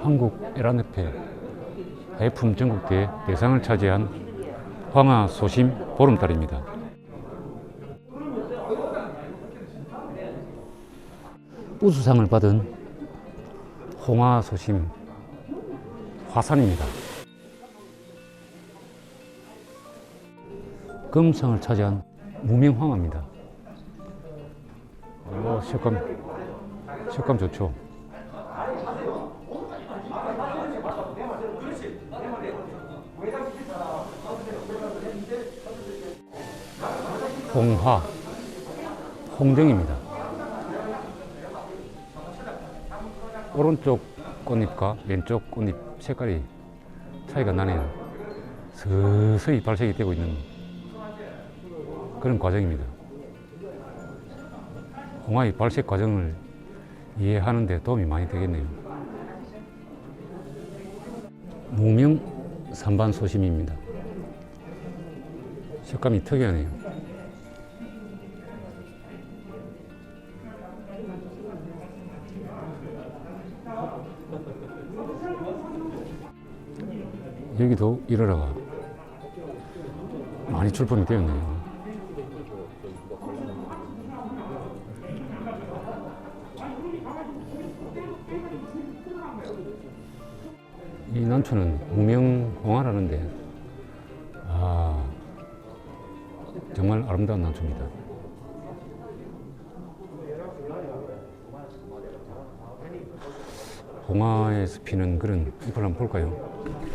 한국 에라네페 하이품 전국대회 대상을 차지한 황하 소심 보름달입니다. 우수상을 받은 홍하 소심 화산입니다. 금상을 차지한 무명황합니다. 오, 식감, 식감 좋죠. 홍화, 홍등입니다. 오른쪽 꽃잎과 왼쪽 꽃잎 색깔이 차이가 나네요. 서서히 발색이 되고 있는 그런 과정입니다. 홍화의 발색 과정을 이해하는 데 도움이 많이 되겠네요. 무명 산반 소심입니다. 식감이 특이하네요. 여기도 이러라가 많이 출품이 되었네요. 이 난초는 무명홍화라는데 아 정말 아름다운 난초입니다. 홍화에서 피는 그런 잎을 한번 볼까요?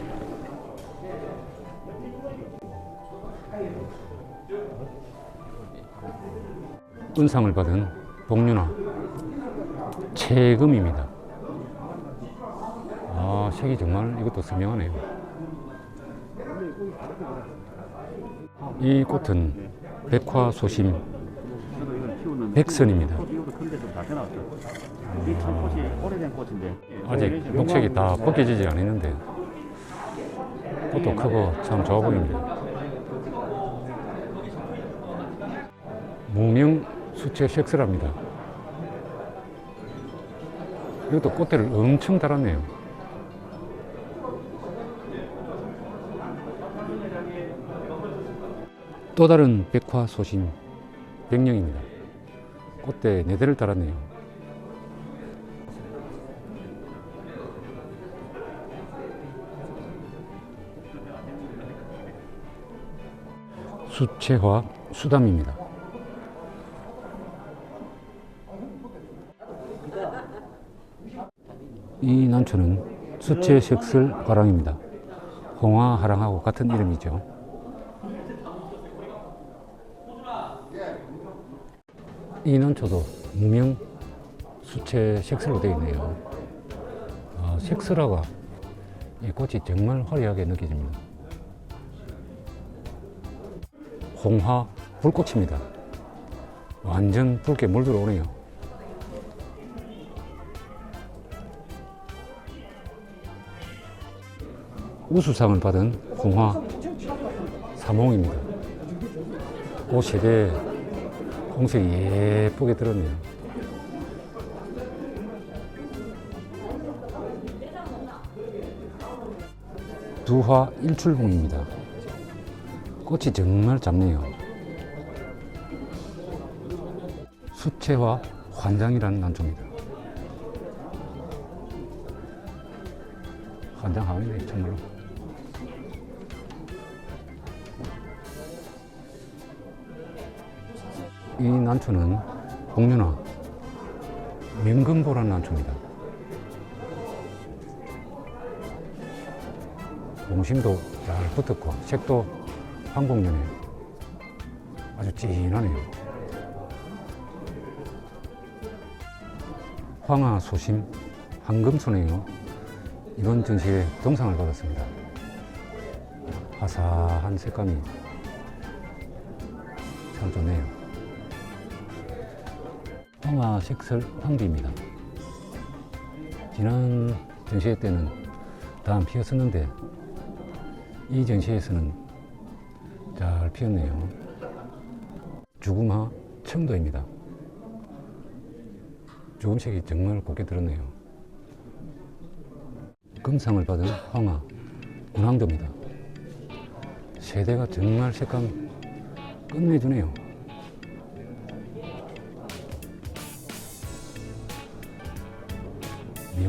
은상을 받은 복륜화 채금입니다. 아, 색이 정말 이것도 선명하네요. 이 꽃은 백화 소심 백선입니다. 이것도 큰데 좀다 해놨어. 이 참꽃이 오래된 꽃인데 아직 녹색이 다 벗겨지지 않았는데 꽃도 크고 참 좋아 보입니다. 무명 수채 색설합니다. 이것도 꽃대를 엄청 달았네요. 또 다른 백화 소심 백령입니다. 꽃대 네 대를 달았네요. 수채화 수담입니다. 이 난초는 수채 색슬 화랑입니다. 홍화하랑하고 같은 이름이죠. 이 난초도 무명 수채 색슬로 되어 있네요. 아, 색슬화가 이 꽃이 정말 화려하게 느껴집니다. 홍화 불꽃입니다. 완전 붉게 물들어 오네요. 우수상을 받은 홍화 삼홍입니다. 꽃 세대 홍색이 예쁘게 들었네요. 두화 일출봉입니다. 꽃이 정말 작네요. 수채화 환장이라는 난초입니다. 환장하네 정말로. 이 난초는 복륜화 명금보라는 난초입니다. 봉심도 잘 붙었고 색도 황복륜에 아주 진하네요. 황하 소심 황금손이요. 이번 전시회 동상을 받았습니다. 화사한 색감이 참 좋네요. 황하 색설 황비입니다. 지난 전시회 때는 다안 피었었는데 이 전시회에서는 잘 피었네요. 주금화 청도입니다. 주금색이 정말 곱게 들었네요. 금상을 받은 황하 운항도입니다. 세대가 정말 색감 끝내주네요.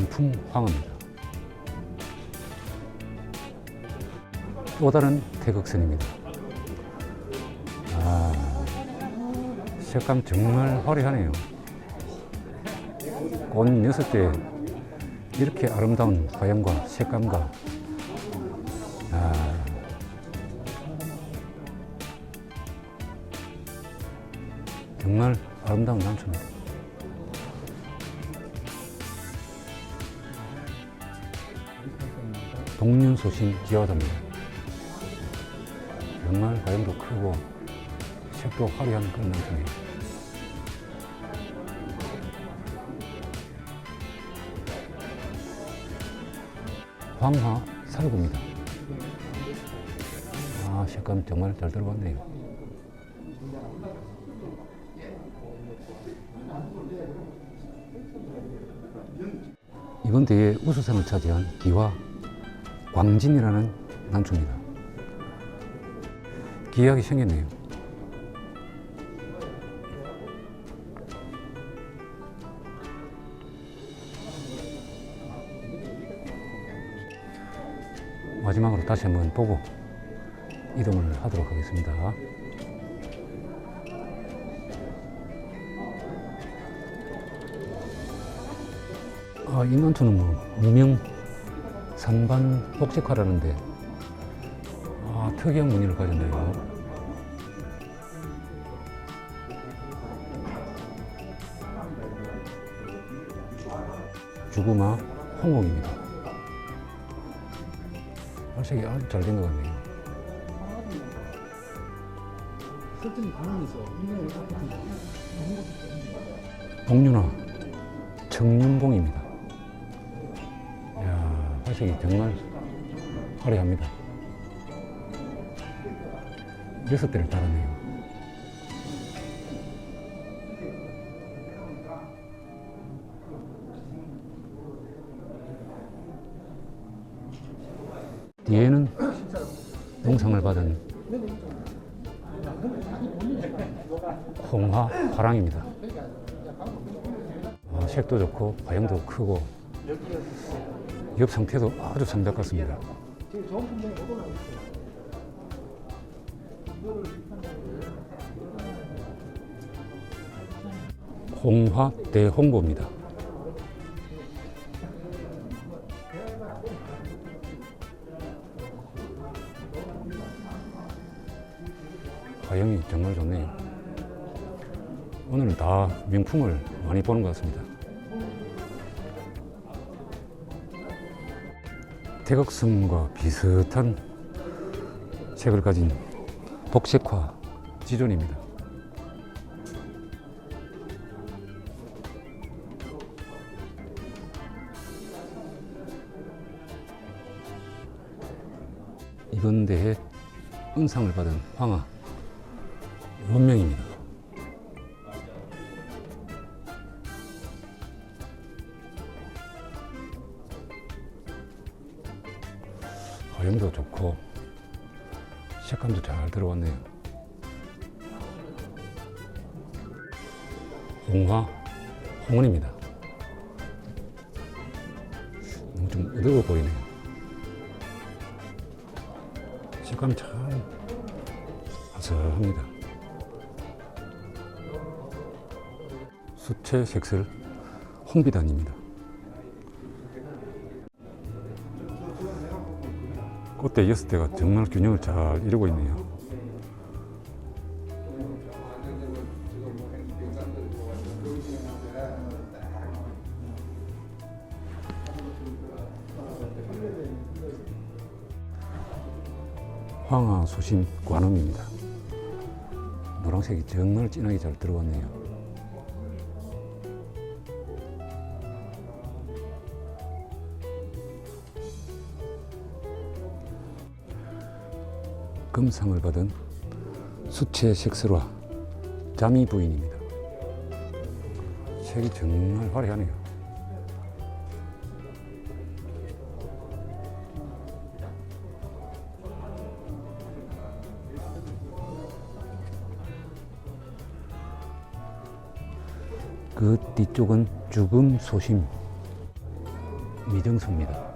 명품 황합니다. 또 다른 태극선입니다. 아, 색감 정말 화려하네요. 꽃 여섯 개 이렇게 아름다운 화형과 색감과 아, 정말 아름다운 남초입니다. 동륜소신 기와도입니다. 정말 화형도 크고 색도 화려한 그런 남초입니다. 황화 살구입니다. 아, 색감 정말 잘 들어갔네요. 이번 대회 우수상을 차지한 기와 광진이라는 난초입니다. 기하게 생겼네요. 마지막으로 다시 한번 보고 이동을 하도록 하겠습니다. 아, 이 난초는 뭐 무명 산반 복색화라는데 아, 특이한 무늬를 가졌네요. 주구마 홍옥입니다. 발색이 아주 잘 된 것 같네요. 설정이. 인간을 복륜화 청륜봉입니다. 화색이 정말 화려합니다. 여섯 대를 달았네요. 뒤에는 동상을 받은 홍화 화랑입니다. 아, 색도 좋고 화형도 크고 옆 상태도 아주 상작 같습니다. 홍화 대홍보입니다. 화형이 정말 좋네요. 오늘은 다 명품을 많이 보는 것 같습니다. 태극성과 비슷한 색을 가진 복색화 지존입니다. 이번 대회 은상을 받은 황하 원명입니다. 화형도 좋고 색감도 잘 들어왔네요. 홍화 홍은입니다. 너무 좀 어두워 보이네요. 색감이 참 아슬합니다. 수채 색슬 홍비단입니다. 꽃대 여섯 대가 정말 균형을 잘 이루고 있네요. 황하 수심 관음입니다. 노란색이 정말 진하게 잘 들어갔네요. 금상을 받은 수채 색설화 자미 부인입니다. 색이 정말 화려하네요. 그 뒤쪽은 죽음 소심 미정소입니다.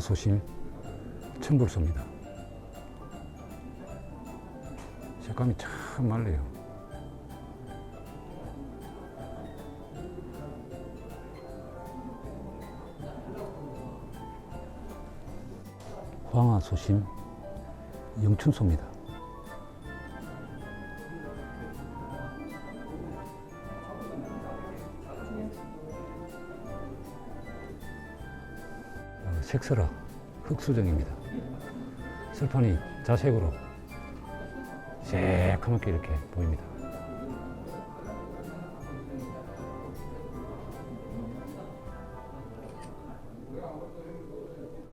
소심 청불소입니다. 색감이 참 말래요. 황화 소심 영춘소입니다. 색설화 흑수정입니다. 설판이 자색으로 새카맣게 이렇게 보입니다.